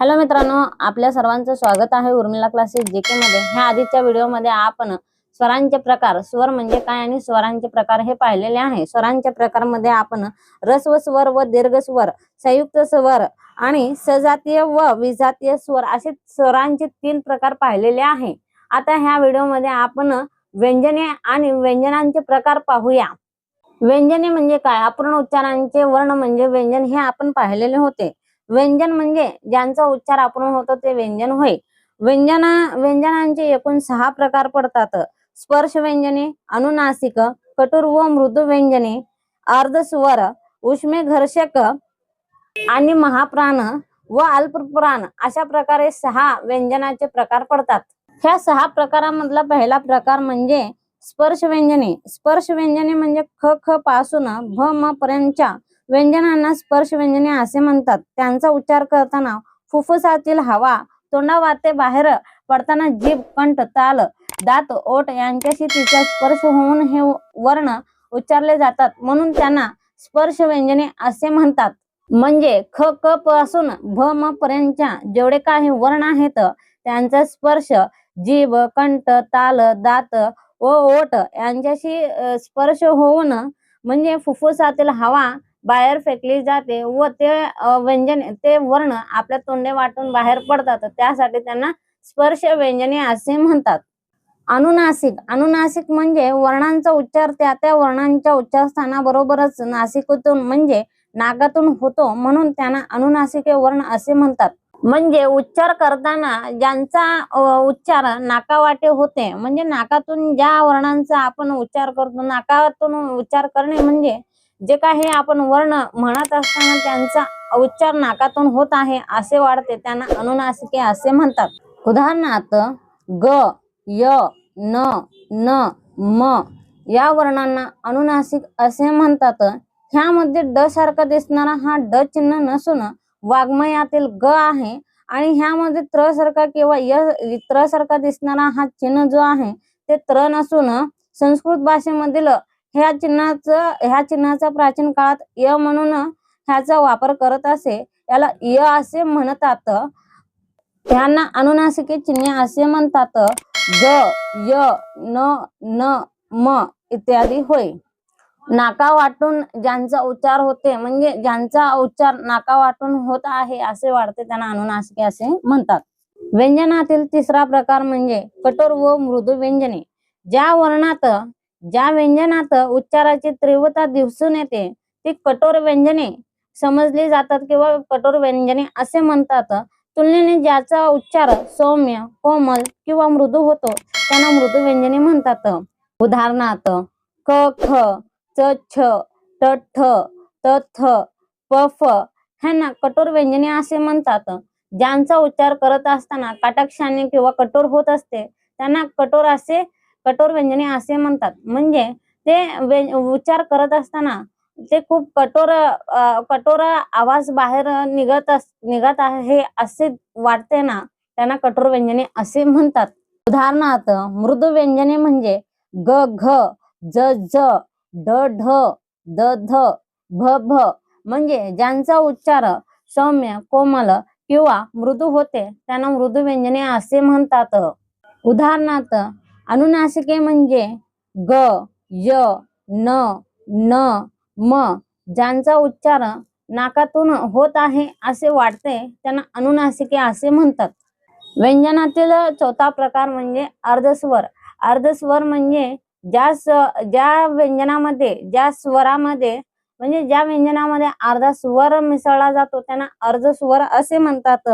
Hello मित्रांनो आपल्या सर्वांचं स्वागत आहे उर्मिला क्लासेस जे के मध्ये. ह्या आधीच्या व्हिडिओमध्ये आपण स्वरांचे प्रकार स्वर म्हणजे काय आणि स्वरांचे प्रकार हे पाहिलेले आहे. स्वरांच्या प्रकारमध्ये आपण रस्व स्वर व दीर्घ स्वर संयुक्त स्वर आणि सजातीय व विजातीय स्वर असे स्वरांचे तीन प्रकार पाहिलेले आहे. आता ह्या व्हिडिओमध्ये आपण व्यंजने आणि व्यंजनांचे प्रकार पाहूया. व्यंजने म्हणजे काय? अपूर्ण उच्चारांचे वर्ण म्हणजे व्यंजन हे आपण पाहिलेले होते. व्यंजन म्हणजे ज्यांचा उच्चार आपण होतो ते व्यंजन होय. व्यंजना व्यंजनांचे एकूण सहा प्रकार पडतात. स्पर्श व्यंजने अनुनासिक कटुर व मृदू व्यंजने अर्धस्वर उष्मे घर्षक आणि महाप्राण व अल्पप्राण अशा प्रकारे सहा व्यंजनाचे प्रकार पडतात. ह्या सहा प्रकारामधला पहिला प्रकार म्हणजे स्पर्श व्यंजने. स्पर्श व्यंजने म्हणजे ख ख पासून भ म पर्यंतच्या व्यंजनांना स्पर्श व्यंजने असे म्हणतात. त्यांचा उच्चार करताना फुफ्फुसातील हवा तोंडावाते बाहेर पडताना जीभ कंठ ताल दात ओट यांच्याशी तिचा स्पर्श होऊन हे वर्ण उच्चारले जातात. म्हणून त्यांना स्पर्श व्यंजने असे म्हणतात. म्हणजे ख क पासून भ म पर्यंतच्या जेवढे काही वर्ण आहेत त्यांचा स्पर्श जीभ कंठ ताल दात व ओट यांच्याशी स्पर्श होऊन म्हणजे फुफ्फुसातील हवा बाहेर फेकली जाते व ते व्यंजन ते वर्ण आपल्या तोंडे वाटून बाहेर पडतात. त्यासाठी त्यांना स्पर्श व्यंजने असे म्हणतात. अनुनासिक अनुनासिक म्हणजे वर्णांचा उच्चार त्या त्या वर्णांच्या उच्चारस्थानाबरोबरच नासिकतून म्हणजे नाकातून होतो म्हणून त्यांना अनुनासिके वर्ण असे म्हणतात. म्हणजे उच्चार करताना ज्यांचा उच्चार नाकावाटे होते म्हणजे नाकातून ज्या वर्णांचा आपण उच्चार करतो नाकातून उच्चार करणे म्हणजे जे काही आपण वर्ण म्हणत असताना त्यांचा उच्चार नाकातून होत आहे असे वाढते. त्यांना अनुनासिके असे म्हणतात. उदाहरणार्थ ग य न न म या वर्णांना अनुनासिक असे म्हणतात. ह्यामध्ये ड सारखा दिसणारा हा ड चिन्ह नसून वाग्मयातील ग आहे आणि ह्यामध्ये त्र सारखा किंवा य त्र सारखा दिसणारा हा चिन्ह जो आहे ते त्र नसून संस्कृत भाषेमधील ह्या चिन्हाचं ह्या चिन्हाचा प्राचीन काळात य म्हणून ह्याचा वापर करत असे. याला य असे म्हणतात. ह्यांना अनुनासिके चिन्हे असे म्हणतात. ज य न न म इत्यादी होय. नाका वाटून ज्यांचा उच्चार होते म्हणजे ज्यांचा उच्चार नाका वाटून होत आहे असे वाटते त्यांना अनुनासिके असे म्हणतात. व्यंजनातील तिसरा प्रकार म्हणजे कठोर व मृदू व्यंजने. ज्या वर्णात ज्या व्यंजनात उच्चाराची तीव्रता दिसून येते ती कठोर व्यंजने समजली जातात किंवा कठोर व्यंजने असे म्हणतात. तुलनेने ज्याचा उच्चार सौम्य कोमल किंवा मृदू होतो त्यांना मृदू व्यंजने म्हणतात. उदाहरणार्थ क ख च छ ट ठ त थ प फ ह्यांना कठोर व्यंजने असे म्हणतात. ज्यांचा उच्चार करत असताना काटाक्षाने किंवा कठोर होत असते त्यांना कठोर असे कठोर व्यंजने असे म्हणतात. म्हणजे ते व्य- उच्चार करत असताना ते खूप कठोर कठोर आवाज बाहेर निघत निघत आहे असे वाटते ना त्यांना कठोर व्यंजने असे म्हणतात. उदाहरणार्थ मृदू व्यंजने म्हणजे ग घ ज ज ड ढ द ध भ भ म्हणजे ज्यांचा उच्चार सौम्य कोमल किंवा मृदू होते त्यांना मृदू व्यंजने असे म्हणतात. उदाहरणार्थ अनुनासिके म्हणजे ग य न न म ज्यांचा उच्चार नाकातून होत आहे असे वाटते त्यांना अनुनासिके असे म्हणतात. व्यंजनातील चौथा प्रकार म्हणजे अर्धस्वर. अर्धस्वर म्हणजे ज्या स- ज्या व्यंजनामध्ये ज्या स्वरामध्ये म्हणजे ज्या व्यंजनामध्ये अर्धा स्वर मिसळला जातो त्यांना अर्धस्वर असे म्हणतात.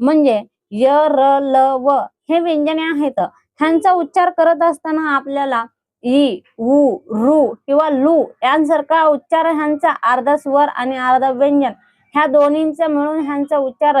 म्हणजे य र ल व हे व्यंजने आहेत. ह्यांचा उच्चार करत असताना आपल्याला इ उ रू किंवा लू यांसारखा उच्चार ह्यांचा अर्धा स्वर आणि अर्धा व्यंजन ह्या दोन्हींचा मिळून ह्यांचा उच्चार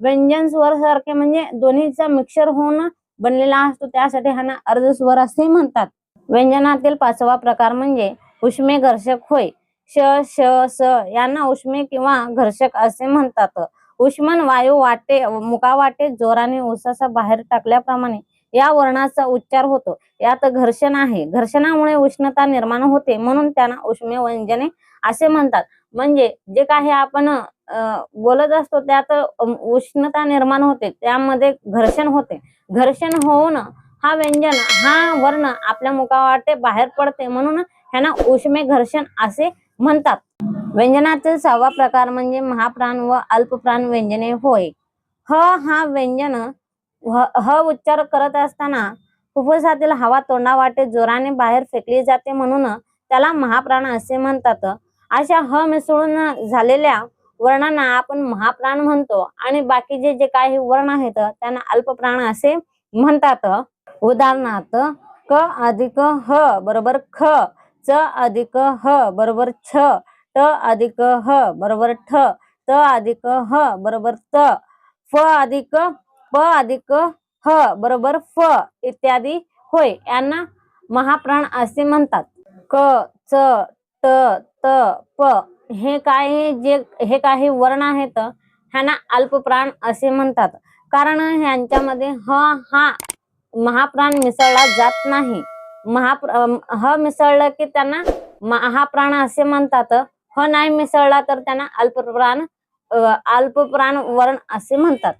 व्यंजन स्वर सारखे म्हणजे दोन्हीचा मिक्सर होऊन बनलेला असतो. त्यासाठी ह्यांना अर्धस्वर असे म्हणतात. व्यंजनातील पाचवा प्रकार म्हणजे उष्मे घर्षक होय. श श स यांना उष्मे किंवा घर्षक असे म्हणतात. उष्मन वायू वाटे मुखावाटे जोराने उसासा बाहेर टाकल्याप्रमाणे या वर्णाचा उच्चार होतो. यात घर्षण आहे. घर्षणामुळे उष्णता निर्माण होते म्हणून त्यांना उष्मे व्यंजने असे म्हणतात. म्हणजे जे काही आपण अं, बोलत असतो त्यात उष्णता निर्माण होते. त्यामध्ये घर्षण होते. घर्षण होऊन हा व्यंजन हा वर्ण आपल्या मुखावाटे बाहेर पडते म्हणून ह्यांना उष्मे घर्षण असे म्हणतात. व्यंजनातील सहावा प्रकार म्हणजे महाप्राण व अल्पप्राण व्यंजने होय. ह हा व्यंजन ह ह उच्चार करत असताना फुफ्फुसातील हवा तोंडावाटे जोराने बाहेर फेकली जाते म्हणून त्याला महाप्राण असे म्हणतात. अशा ह मिसळून झालेल्या वर्णांना आपण महाप्राण म्हणतो आणि बाकीचे जे काही वर्ण आहेत त्यांना अल्पप्राण असे म्हणतात. उदाहरणार्थ क अधिक ह बरोबर ख च अधिक ह बरोबर छ ट अधिक ह बरोबर ठ त अधिक ह बरोबर त फ अधिक प अधिक ह बरोबर फ इत्यादी होय. यांना महाप्राण असे म्हणतात. क च ट त प हे काही जे हे काही वर्ण आहेत ह्यांना अल्पप्राण असे म्हणतात. कारण ह्यांच्यामध्ये ह हा महाप्राण मिसळला जात नाही. महाप्र ह मिसळलं की त्यांना महाप्राण असे म्हणतात. ह नाही मिसळला तर त्यांना अल्पप्राण अं, अल्पप्राण वर्ण असे म्हणतात.